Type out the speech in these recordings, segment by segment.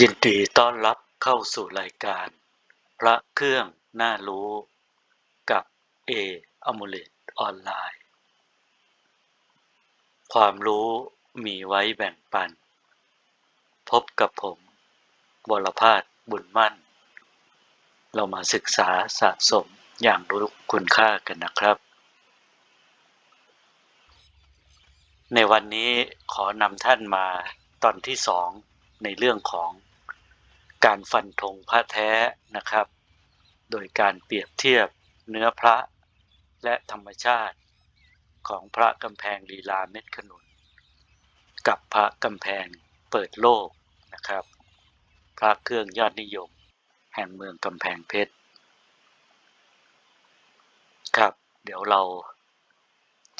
ยินดีต้อนรับเข้าสู่รายการ พระเครื่องน่ารู้กับเออมูเลตออนไลน์ ความรู้มีไว้แบ่งปัน พบกับผมวรพาสบุญมั่น เรามาศึกษาสะสมอย่างรู้คุณค่ากันนะครับ ในวันนี้ขอนำท่านมาตอนที่สอง ในเรื่องของการฟันธงพระแท้นะครับ โดยการเปรียบเทียบเนื้อพระและธรรมชาติของพระกำแพงลีลาเม็ดขนุน กับพระกำแพงเปิดโลกนะครับ พระเครื่องยอดนิยม แห่งเมืองกำแพงเพชรครับ เดี๋ยวเรา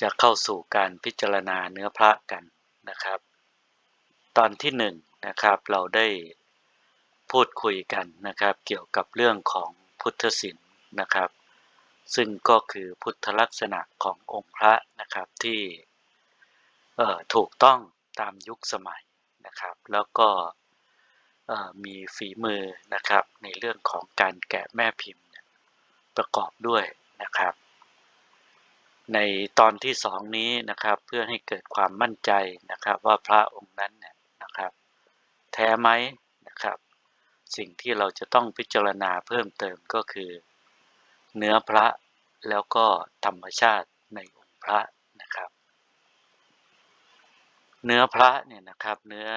จะเข้าสู่การพิจารณาเนื้อพระกันนะครับ ตอนที่หนึ่ง นะครับ เราได้พูดคุยกันนะครับ เกี่ยวกับเรื่องของพุทธศิลป์นะครับ ซึ่งก็คือพุทธลักษณะขององค์พระนะครับที่ถูกต้องตามยุคสมัยนะครับ แล้วก็มีฝีมือนะครับในเรื่องของการแกะแม่พิมพ์ประกอบด้วยนะครับ ในตอนที่สองนี้นะครับเพื่อให้เกิดความมั่นใจนะครับว่าพระองค์นั้นเนี่ยนะครับ แท้ไหมนะครับ สิ่งที่เราจะต้องพิจารณาเพิ่มเติมก็คือ เนื้อพระแล้วก็ธรรมชาติในองค์พระนะครับ เนื้อพระเนี่ยนะครับเนื้อ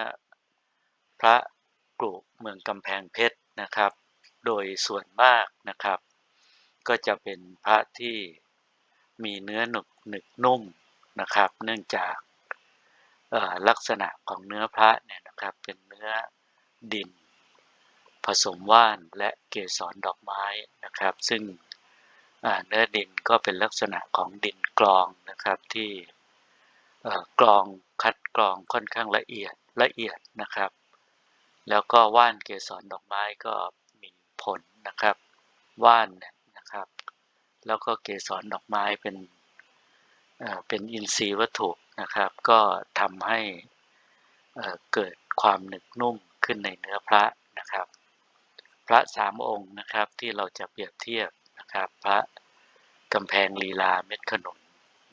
พระกรุเมืองกำแพงเพชรนะครับ โดยส่วนมากนะครับ ก็จะเป็นพระที่มีเนื้อหนึกหนึกนุ่มนะครับ เนื่องจาก ลักษณะของเนื้อพระเนี่ยนะครับเป็นเนื้อดิน ผสมว่านและเกสรดอกไม้นะครับ ซึ่งเนื้อดินก็เป็นลักษณะของดินกรองนะครับที่กรองคัดกรองค่อนข้างละเอียดละเอียดนะครับ แล้วก็ว่านเกสรดอกไม้ก็มีผลนะครับว่านนะครับ แล้วก็เกสรดอกไม้เป็นเป็นอินทรีย์วัตถุ นะครับ ก็ทำให้เกิดความหนึกนุ่มขึ้นในเนื้อพระนะครับ พระสามองค์นะครับที่เราจะเปรียบเทียบนะครับ พระกำแพงลีลาเม็ดขนุน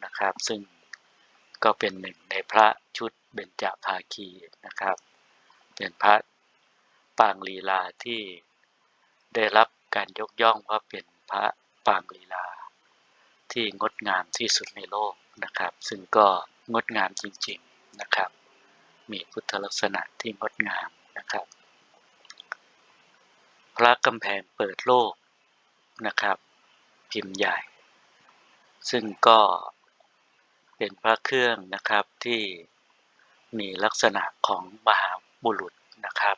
นะครับ ซึ่งก็เป็นหนึ่งในพระชุดเบญจภาคีนะครับ เป็นพระปางลีลาที่ได้รับการยกย่องว่าเป็นพระปางลีลาที่งดงามที่สุดในโลกนะครับ ซึ่งก็ งดงามจริงๆนะครับ มีพุทธลักษณะที่งดงามนะครับ พระกำแพงเปิดโลกนะครับ พิมพ์ใหญ่ ซึ่งก็เป็นพระเครื่องนะครับที่มีลักษณะของมหาบุรุษนะครับ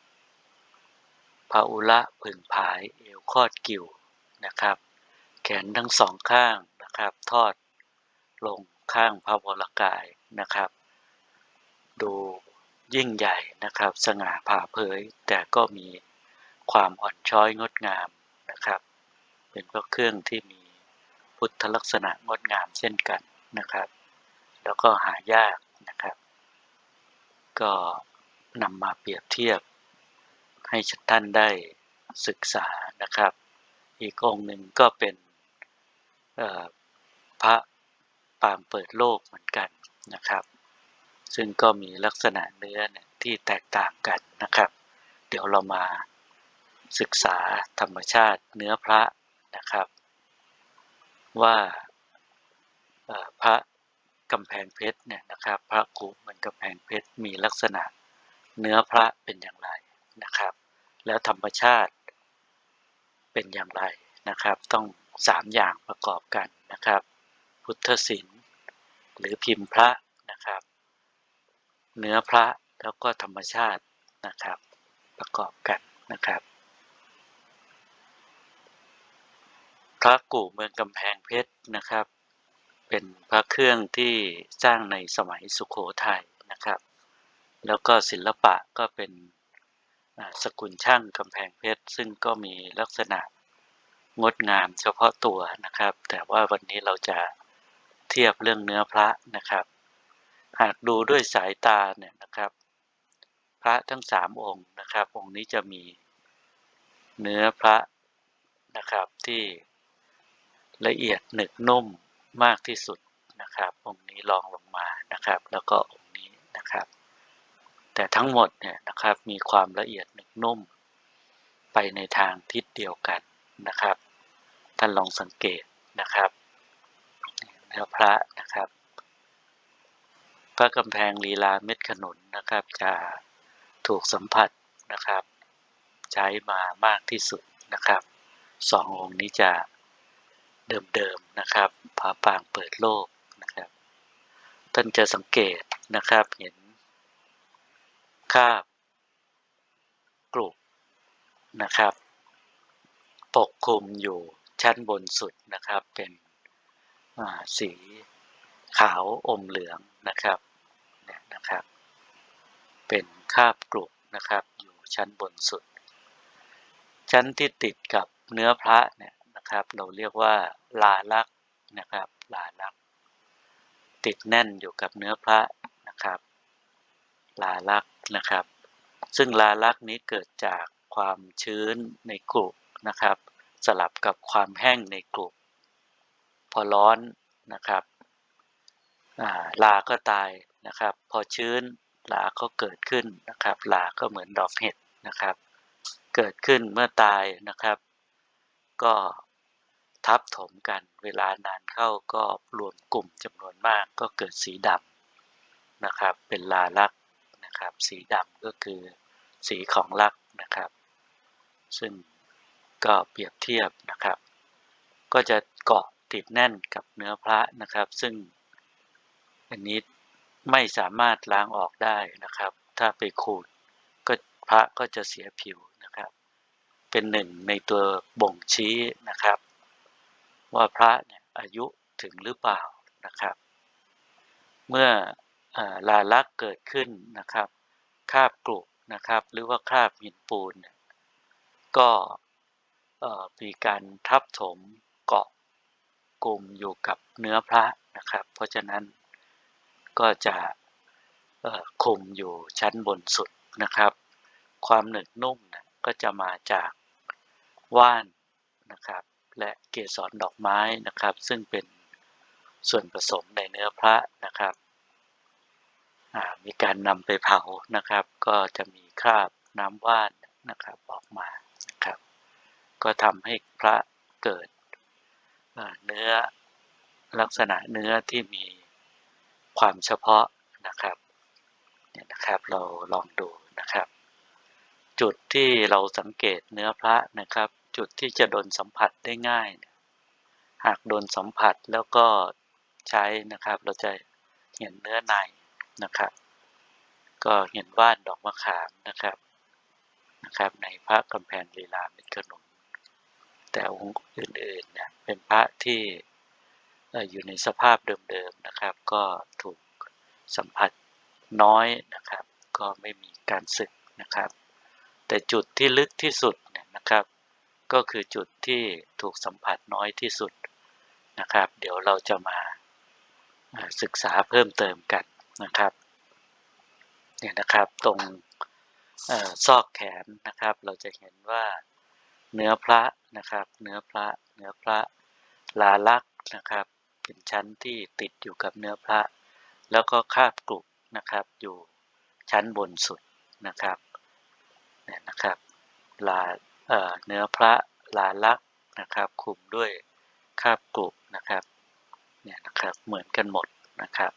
พระอุระผึ่งผายเอวคอดกิ่วนะครับ แขนทั้งสองข้างนะครับ ทอดลง ข้างพระวรกายนะครับ ดูยิ่งใหญ่นะครับ สง่าผ่าเผย แต่ก็มีความอ่อนช้อยงดงามนะครับ เป็นพระเครื่องที่มีพุทธลักษณะงดงามเช่นกันนะครับ แล้วก็หายากนะครับ ก็นำมาเปรียบเทียบ ให้ท่านได้ศึกษานะครับ อีกองหนึ่งก็เป็นพระ ปางเปิดโลกเหมือนกันนะครับ ซึ่งก็มีลักษณะเนื้อที่แตกต่างกันนะครับ เดี๋ยวเรามาศึกษาธรรมชาติเนื้อพระนะครับ ว่าพระกำแพงเพชรเนี่ยนะครับ พระกุมือนกำแพงเพชรมีลักษณะเนื้อพระเป็นอย่างไรนะครับ แล้วธรรมชาติเป็นอย่างไรนะครับ ต้องสามอย่างประกอบกันนะครับ พุทธศิลป หรือพิมพ์พระนะครับ เนื้อพระแล้วก็ธรรมชาตินะครับ ประกอบกันนะครับ พระกู่เมืองกำแพงเพชรนะครับ เป็นพระเครื่องที่สร้างในสมัยสุขโขทัยนะครับ แล้วก็ศิลปะก็เป็นสกุลช่างกำแพงเพชร ซึ่งก็มีลักษณะงดงามเฉพาะตัวนะครับ แต่ว่าวันนี้เราจะ เทียบเรื่องเนื้อพระนะครับ หากดูด้วยสายตาเนี่ยนะครับพพระทั้งสามองค์นะครับ องค์นี้จะมีเนื้อพระนะครับที่ละเอียดหนึบนุ่มมากที่สุดนะครับ องค์นี้รองลงมานะครับ แล้วก็องค์นี้นะครับ แต่ทั้งหมดเนี่ยนะครับมีความละเอียดหนึบนุ่ม ไปในทางทิศเดียวกันนะครับ ท่านลองสังเกตนะครับ เนื้อพระนะครับ พระกำแพงลีลาเม็ดขนุนนะครับ จะถูกสัมผัสนะครับ ใช้มามากที่สุดนะครับสององค์นี้จะเดิมๆนะครับพระปางเปิดโลกนะครับ ท่านจะสังเกตนะครับเห็นคาบกรุบนะครับ ปกคลุมอยู่ชั้นบนสุดนะครับเป็น สีขาวอมเหลืองนะครับเนี่ยนะครับ เป็นคาบกรุบนะครับ อยู่ชั้นบนสุด ชั้นที่ติดกับเนื้อพระเนี่ยนะครับ เราเรียกว่าลาลักนะครับลาลัก ติดแน่นอยู่กับเนื้อพระนะครับ ลาลักนะครับ ซึ่งลาลักนี้เกิดจากความชื้นในกรุนะครับ สลับกับความแห้งในกรุ พอร้อนนะครับลาก็ตายนะครับ พอชื้นลาก็เกิดขึ้นนะครับลาก็เหมือนดอกเห็ดนะครับ เกิดขึ้นเมื่อตายนะครับ ก็ทับถมกันเวลานานเข้าก็รวมกลุ่มจำนวนมากก็เกิดสีดำนะครับ เป็นลาลักนะครับ สีดำก็คือสีของลักนะครับ ซึ่งก็เปรียบเทียบนะครับ ก็จะเกาะ ติดแน่นกับเนื้อพระนะครับ ซึ่งอันนี้ไม่สามารถล้างออกได้นะครับ ถ้าไปขูดก็พระก็จะเสียผิวนะครับ เป็นหนึ่งในตัวบ่งชี้นะครับ ว่าพระเนี่ยอายุถึงหรือเปล่านะครับ เมื่อลาลักเกิดขึ้นนะครับคาบกรุนะครับ หรือว่าคราบหินปูน ก็มีการทับถมเกาะ กลุ่มอยู่กับเนื้อพระนะครับ เพราะฉะนั้นก็จะคุมอยู่ชั้นบนสุดนะครับ ความหนึบนุ่มนะก็จะมาจากว่านนะครับ และเกสรดอกไม้นะครับ ซึ่งเป็นส่วนผสมในเนื้อพระนะครับมีการนำไปเผานะครับ ก็จะมีคราบน้ำว่านนะครับออกมานะครับ ก็ทำให้พระเกิด เนื้อลักษณะเนื้อที่มีความเฉพาะนะครับเนี่ยนะครับเราลองดูนะครับ จุดที่เราสังเกตเนื้อพระนะครับ จุดที่จะโดนสัมผัสได้ง่าย หากโดนสัมผัสแล้วก็ใช้นะครับเราจะเห็นเนื้อในนะครับ ก็เห็นว่านดอกมะขามนะครับนะครับ ในพระกำแพงลีลาเม็ดขนุน แต่องค์อื่นๆเนี่ยเป็นพระที่อยู่ในสภาพเดิมๆนะครับ ก็ถูกสัมผัสน้อยนะครับ ก็ไม่มีการสึกนะครับ แต่จุดที่ลึกที่สุดเนี่ยนะครับ ก็คือจุดที่ถูกสัมผัสน้อยที่สุดนะครับ เดี๋ยวเราจะมาศึกษาเพิ่มเติมกันนะครับเนี่ยนะครับตรงซอกแขนนะครับ เราจะเห็นว่า เนื้อพระนะครับ เนื้อพระเนื้อพระลาลักนะครับ เป็นชั้นที่ติดอยู่กับเนื้อพระ แล้วก็คาบกรุบนะครับอยู่ชั้นบนสุดนะครับเนี่ยนะครับลาเเนื้อพระลาลักนะครับคุมด้วยคาบกรุบนะครับเนี่ยนะครับเหมือนกันหมดนะครับ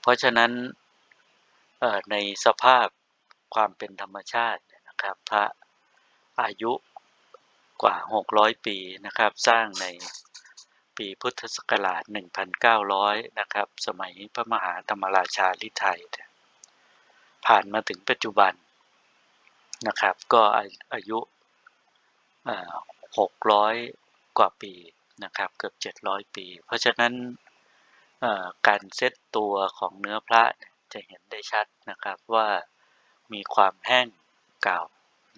เพราะฉะนั้นในสภาพความเป็นธรรมชาตินะครับ พระอายุ กว่า 600 ปีนะครับ สร้างในปีพุทธศักราช 1,900 นะครับ สมัยพระมหาธรรมราชาลิไทย ผ่านมาถึงปัจจุบันนะครับ ก็อายุ 600 กว่าปีนะครับ เกือบ 700 ปี เพราะฉะนั้นการเซตตัวของเนื้อพระจะเห็นได้ชัดนะครับว่ามีความแห้งเก่า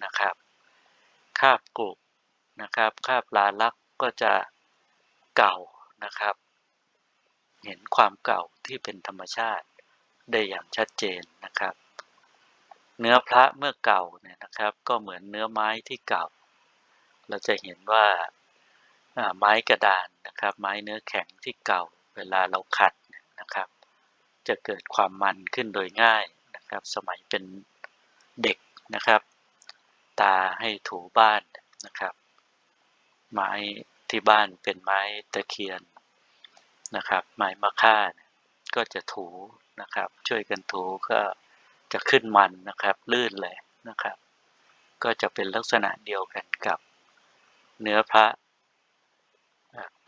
นะครับ คาบกรุบ นะครับคาบลาลักก็จะเก่านะครับ เห็นความเก่าที่เป็นธรรมชาติได้อย่างชัดเจนนะครับ เนื้อพระเมื่อเก่าเนี่ยนะครับ ก็เหมือนเนื้อไม้ที่เก่า เราจะเห็นว่าไม้กระดานนะครับ ไม้เนื้อแข็งที่เก่า เวลาเราขัดนะครับ จะเกิดความมันขึ้นโดยง่ายนะครับ สมัยเป็นเด็กนะครับ ตาให้ถูบ้านนะครับ ไม้ที่บ้านเป็นไม้ตะเคียนนะครับ ไม้มะค่าก็จะถูนะครับ ช่วยกันถูก็จะขึ้นมันนะครับ ลื่นเลยนะครับ ก็จะเป็นลักษณะเดียวกันกับเนื้อพระ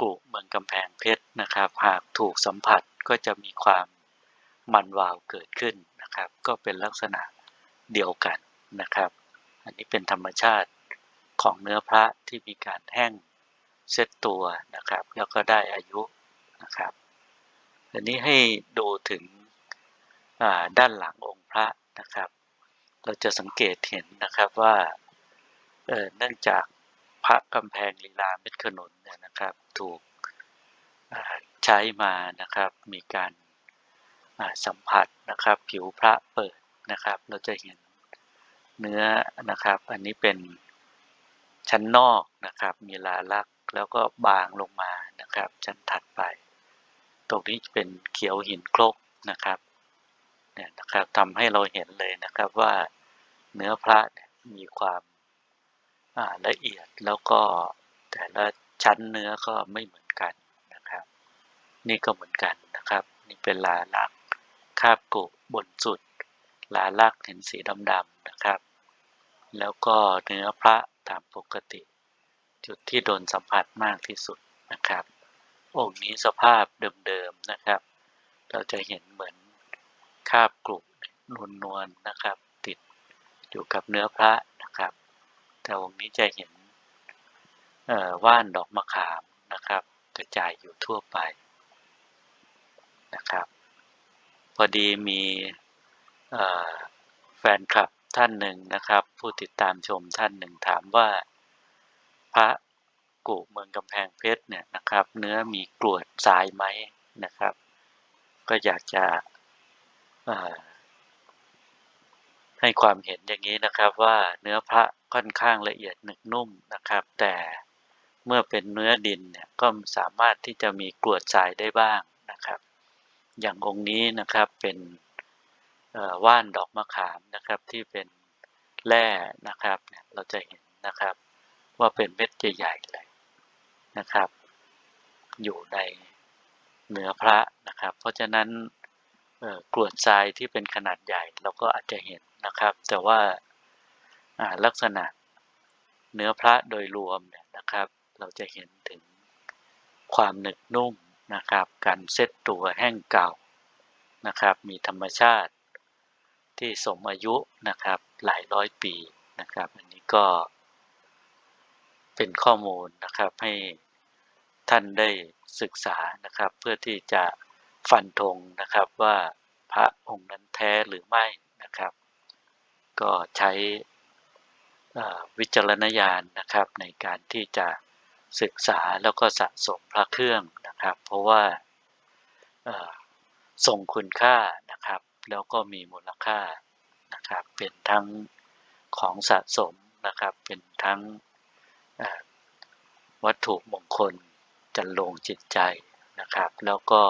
กุเมืองกำแพงเพชรนะครับ หากถูกสัมผัสก็จะมีความมันวาวเกิดขึ้นนะครับ ก็เป็นลักษณะเดียวกันนะครับ อันนี้เป็นธรรมชาติ ของเนื้อพระที่มีการแห้งเซตตัวนะครับ แล้วก็ได้อายุนะครับอันนี้ให้ดูถึงด้านหลังองค์พระนะครับ เราจะสังเกตเห็นนะครับว่าเนื่องจากพระกำแพงลีลาเม็ดขนุนเนี่ยนะครับถูกใช้มานะครับมีการสัมผัสนะครับผิวพระเปิดนะครับ เราจะเห็นเนื้อนะครับ อันนี้เป็น ชั้นนอกนะครับ มีลาลักษ์แล้วก็บางลงมานะครับ ชั้นถัดไป ตรงนี้เป็นเขียวหินครกนะครับเนี่ยนะครับทำให้เราเห็นเลยนะครับว่าเนื้อพระมีความาละเอียดแล้วก็แต่ละชั้นเนื้อก็ไม่เหมือนกันนะครับ นี่ก็เหมือนกันนะครับ นี่เป็นลาลักษ์คาบกุบนสุด ลาลักษ์เห็นสีดำๆนะครับ แล้วก็เนื้อพระ ตามปกติ จุดที่โดนสัมผัสมากที่สุดนะครับองค์นี้สภาพเดิมๆนะครับ เราจะเห็นเหมือนคาบกรุนวลนวลๆนะครับ ติดอยู่กับเนื้อพระนะครับ แต่องค์นี้จะเห็นว่านดอกมะขามนะครับกระจายอยู่ทั่วไปนะครับ พอดีมีแฟนคลับ ท่านหนึ่งนะครับ ผู้ติดตามชมท่านหนึ่งถามว่า พระกุเมืองกำแพงเพชรเนี่ยนะครับ เนื้อมีกรวดทรายไหมนะครับ ก็อยากจะให้ความเห็นอย่างนี้นะครับว่าเนื้อพระค่อนข้างละเอียดหนึบนุ่มนะครับ แต่เมื่อเป็นเนื้อดินเนี่ยก็สามารถที่จะมีกรวดทรายได้บ้างนะครับ อย่างองค์นี้นะครับเป็น ว่านดอกมะขามนะครับที่เป็นแร่นะครับเราจะเห็นนะครับว่าเป็นเม็ดใหญ่ๆเลยนะครับ อยู่ในเนื้อพระนะครับ เพราะฉะนั้นกรวดทรายที่เป็นขนาดใหญ่เราก็อาจจะเห็นนะครับ แต่ว่าลักษณะเนื้อพระโดยรวมเนี่ยนะครับ เราจะเห็นถึงความหนึบนุ่มนะครับ การเซตตัวแห้งเก่านะครับ มีธรรมชาติ ที่สมอายุนะครับหลายร้อยปีนะครับ อันนี้ก็เป็นข้อมูลนะครับให้ท่านได้ศึกษานะครับ เพื่อที่จะฟันธงนะครับว่าพระองค์นั้นแท้หรือไม่นะครับ ก็ใช้วิจารณญาณนะครับในการที่จะศึกษาแล้วก็สะสมพระเครื่องนะครับ เพราะว่าเอ่งคุณค่านะครับ แล้วก็มีมูลค่านะครับเป็นทั้งของสะสมนะครับเป็นทั้งวัตถุมงคลจันลงจิตใจนะครับ แล้วก็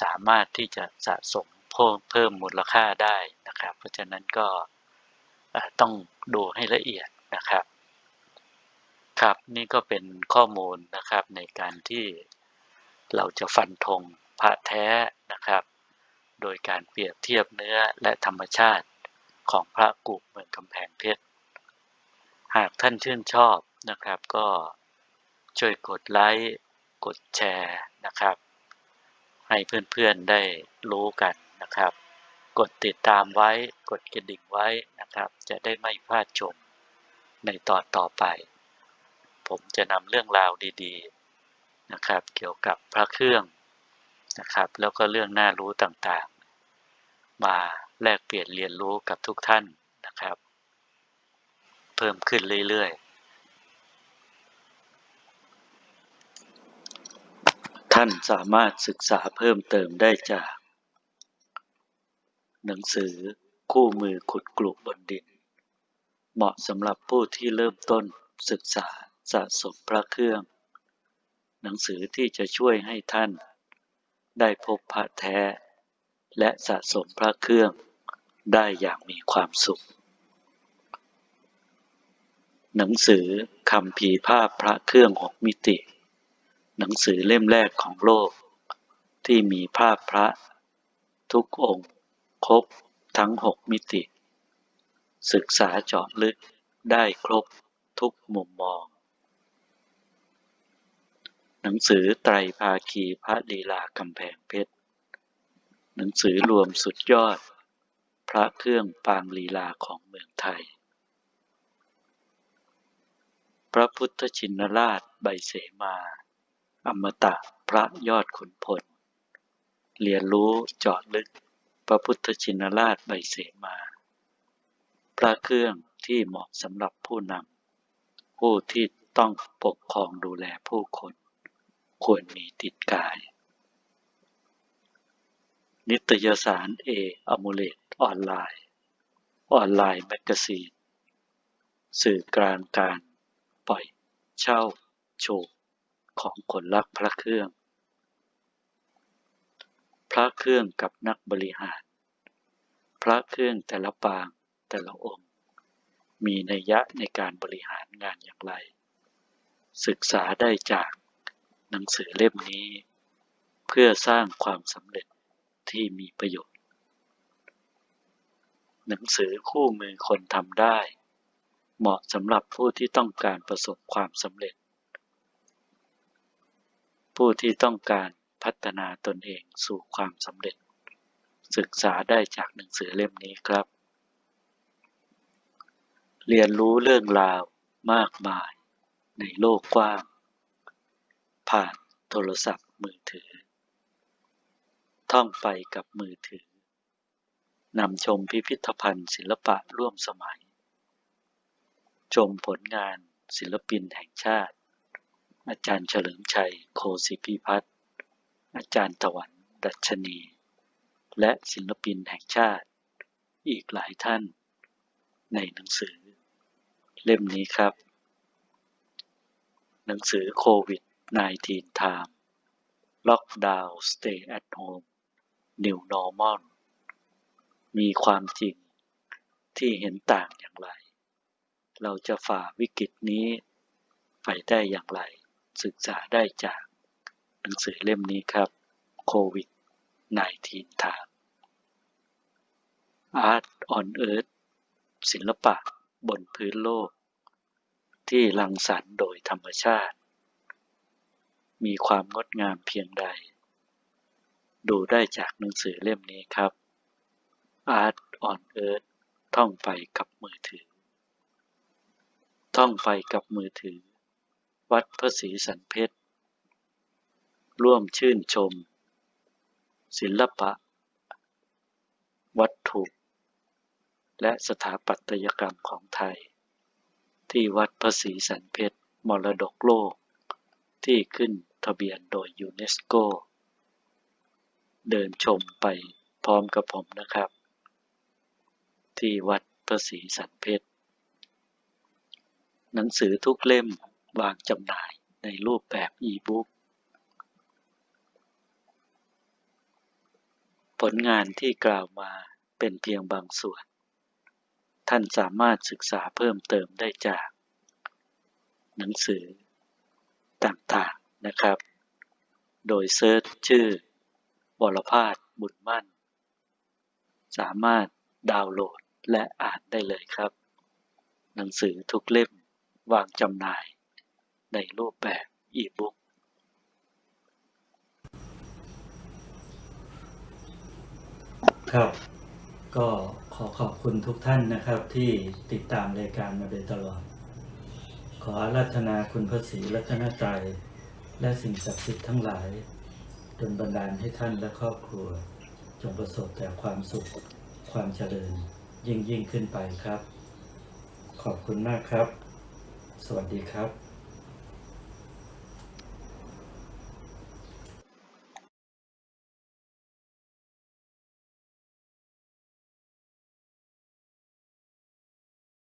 สามารถที่จะสะสมเพิ่มเพิ่มมูลค่าได้นะครับ เพราะฉะนั้นก็ต้องดูให้ละเอียดนะครับ ครับนี่ก็เป็นข้อมูลนะครับในการที่เราจะฟันธงพระแท้นะครับ โดยการเปรียบเทียบเนื้อและธรรมชาติของพระกุเมืองกำแพงเพชร หากท่านชื่นชอบนะครับก็ช่วยกดไลค์กดแชร์นะครับ ให้เพื่อนๆได้รู้กันนะครับ กดติดตามไว้กดกระดิ่งไว้นะครับ จะได้ไม่พลาดชมในตอนต่อไป ผมจะนำเรื่องราวดีๆนะครับ เกี่ยวกับพระเครื่อง นะครับ แล้วก็เรื่องน่ารู้ต่างๆ มาแลกเปลี่ยนเรียนรู้กับทุกท่านนะครับ เพิ่มขึ้นเรื่อยๆ ท่านสามารถศึกษาเพิ่มเติมได้จาก หนังสือคู่มือขุดกลุบนดิน เหมาะสำหรับผู้ที่เริ่มต้นศึกษาสะสมพระเครื่อง หนังสือที่จะช่วยให้ท่าน ได้พบพระแท้ และสะสมพระเครื่องได้อย่างมีความสุข หนังสือคำพีภาพพระเครื่องหกมิติ หนังสือเล่มแรกของโลก ที่มีภาพพระ ทุกองค์ครบทั้งหกมิติ ศึกษาเจาะลึกได้ครบทุกมุมมอง นังสือไตรภาคีพระลีลากำแพงเพชร หนังสือรวมสุดยอด พระเครื่องปางลีลาของเมืองไทย พระพุทธชินราชใบเสมา อมตะพระยอดขุนพล เรียนรู้จาะลึก พระพุทธชินราชใบเสมา พระเครื่องที่เหมาะสำหรับผู้นำผู้ที่ต้องปกครองดูแลผู้คน ควรมีติดกาย นิตยสารเออมูเลตออนไลน์ ออนไลน์แมกกาซีน สื่อกลางการปล่อยเช่าโชว์ของคนรักพระเครื่อง พระเครื่องกับนักบริหาร พระเครื่องแต่ละปางแต่ละองค์ มีนัยยะในการบริหารงานอย่างไร ศึกษาได้จาก หนังสือเล่มนี้ เพื่อสร้างความสำเร็จที่มีประโยชน์ หนังสือคู่มือคนทำได้ เหมาะสำหรับผู้ที่ต้องการประสบความสำเร็จ ผู้ที่ต้องการพัฒนาตนเองสู่ความสำเร็จ ศึกษาได้จากหนังสือเล่มนี้ครับ เรียนรู้เรื่องราวมากมายในโลกกว้าง ผ่านโทรศัพท์มือถือ ท่องไปกับมือถือนำชมพิพิธภัณฑ์ศิลปะร่วมสมัย ชมผลงานศิลปินแห่งชาติ อาจารย์เฉลิมชัยโคสิพิพัฒน์อาจารย์ตะวันดัชนี และศิลปินแห่งชาติ อีกหลายท่าน ในหนังสือ เล่มนี้ครับ หนังสือโควิด -19 Time Lockdown Stay at Home New Normal มีความจริงที่เห็นต่างอย่างไร เราจะฝ่าวิกฤตนี้ไปได้อย่างไร ศึกษาได้จากหนังสือเล่มนี้ครับโควิด -19 Time Art on Earth ศิลปะบนพื้นโลก ที่รังสรรค์โดยธรรมชาติ มีความงดงามเพียงใด ดูได้จากหนังสือเล่มนี้ครับ Art on Earth ท่องไปกับมือถือ ท่องไปกับมือถือ วัดพระศรีสันเพชร ร่วมชื่นชม ศิลปะ วัตถุ และสถาปัตยกรรมของไทย ที่วัดพระศรีสันเพชร มรดกโลก ที่ขึ้นทะเบียนโดยยูเนสโก เดินชมไปพร้อมกับผมนะครับ ที่วัดพระศรีสันเพชร หนังสือทุกเล่มวางจำหน่ายในรูปแบบอีบุ๊กผลงานที่กล่าวมาเป็นเพียงบางส่วน ท่านสามารถศึกษาเพิ่มเติมได้จาก หนังสือ ต่างๆนะครับ โดยเซิร์ชชื่อวรพาสบุญมั่น สามารถดาวน์โหลดและอ่านได้เลยครับ หนังสือทุกเล่มวางจำหน่ายในรูปแบบอีบุ๊กครับ ก็ขอขอบคุณทุกท่านนะครับที่ติดตามรายการมาโดยตลอด ออาราธนาคุณพระศรีรัตนตรัยและสิ่งศักดิ์สิทธิ์ทั้งหลายจนบันดาลให้ท่านและครอบครัว จงประสบแต่ความสุข ความเจริญยิ่งยิ่งขึ้นไปครับ ขอบคุณมากครับ สวัสดีครับ